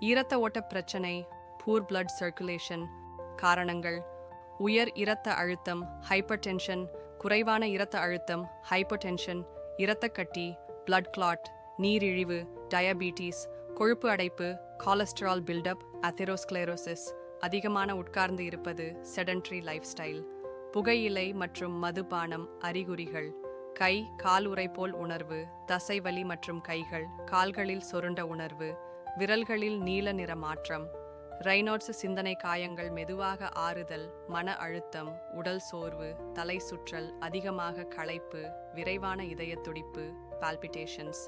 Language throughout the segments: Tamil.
இரத்த ஓட்ட பிரச்சனை பூர் பிளட் சர்க்குலேஷன் காரணங்கள் உயர் இரத்த அழுத்தம் ஹைப்பர் டென்ஷன் குறைவான இரத்த அழுத்தம் ஹைப்பர் டென்ஷன் இரத்தக்கட்டி பிளட் கிளாட் நீரிழிவு டயபீட்டிஸ் கொழுப்பு அடைப்பு கொலஸ்ட்ரால் பில்டப் அத்தெரோஸ்கிளரோசிஸ் அதிகமான உட்கார்ந்து இருப்பது செடன்ட்ரி லைஃப் ஸ்டைல் புகையிலை மற்றும் மதுபானம் அறிகுறிகள் கை கால் உரை போல் உணர்வு தசைவலி மற்றும் கைகள் கால்களில் சொருண்ட உணர்வு விரல்களில் நீல நிற மாற்றம் ரைனோட்ஸ் சிந்தனை காயங்கள் மெதுவாக ஆறுதல் மன அழுத்தம் உடல் சோர்வு தலை சுற்றல் அதிகமாக களைப்பு விரைவான இதய துடிப்பு பால்பிட்டேஷன்ஸ்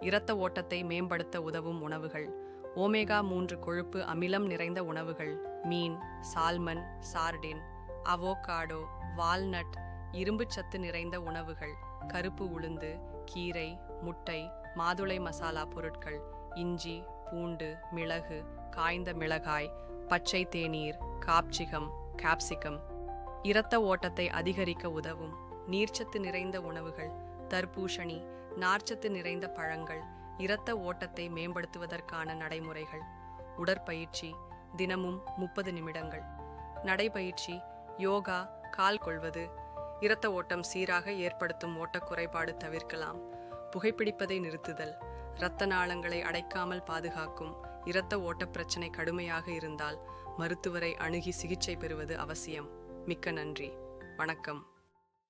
இரத்த ஓட்டத்தை மேம்படுத்த உதவும் உணவுகள் ஓமேகா மூன்று கொழுப்பு அமிலம் நிறைந்த உணவுகள் மீன் சால்மன் சார்டின் அவோகாடோ வால்நட் இரும்புச்சத்து நிறைந்த உணவுகள் கருப்பு உளுந்து கீரை முட்டை மாதுளை மசாலா பொருட்கள் இஞ்சி பூண்டு மிளகு காய்ந்த மிளகாய் பச்சை தேநீர் காப்சிகம் காப்சிகம் இரத்த ஓட்டத்தை அதிகரிக்க உதவும். நீர்ச்சத்து நிறைந்த உணவுகள் தர்பூசணி நார்ச்சத்து நிறைந்த பழங்கள் இரத்த ஓட்டத்தை மேம்படுத்துவதற்கான நடைமுறைகள். உடற்பயிற்சி தினமும் முப்பது நிமிடங்கள். நடைபயிற்சி யோகா கால் கொள்வது. இரத்த ஓட்டம் சீராக ஏற்படுத்தும் ஓட்ட குறைபாடு தவிர்க்கலாம். புகைப்பிடிப்பதை நிறுத்துதல். இரத்த நாளங்களை அடைக்காமல் பாதுகாக்கும். இரத்த ஓட்டப் பிரச்சனை கடுமையாக இருந்தால் மருத்துவரை அணுகி சிகிச்சை பெறுவது அவசியம். மிக்க நன்றி. வணக்கம்.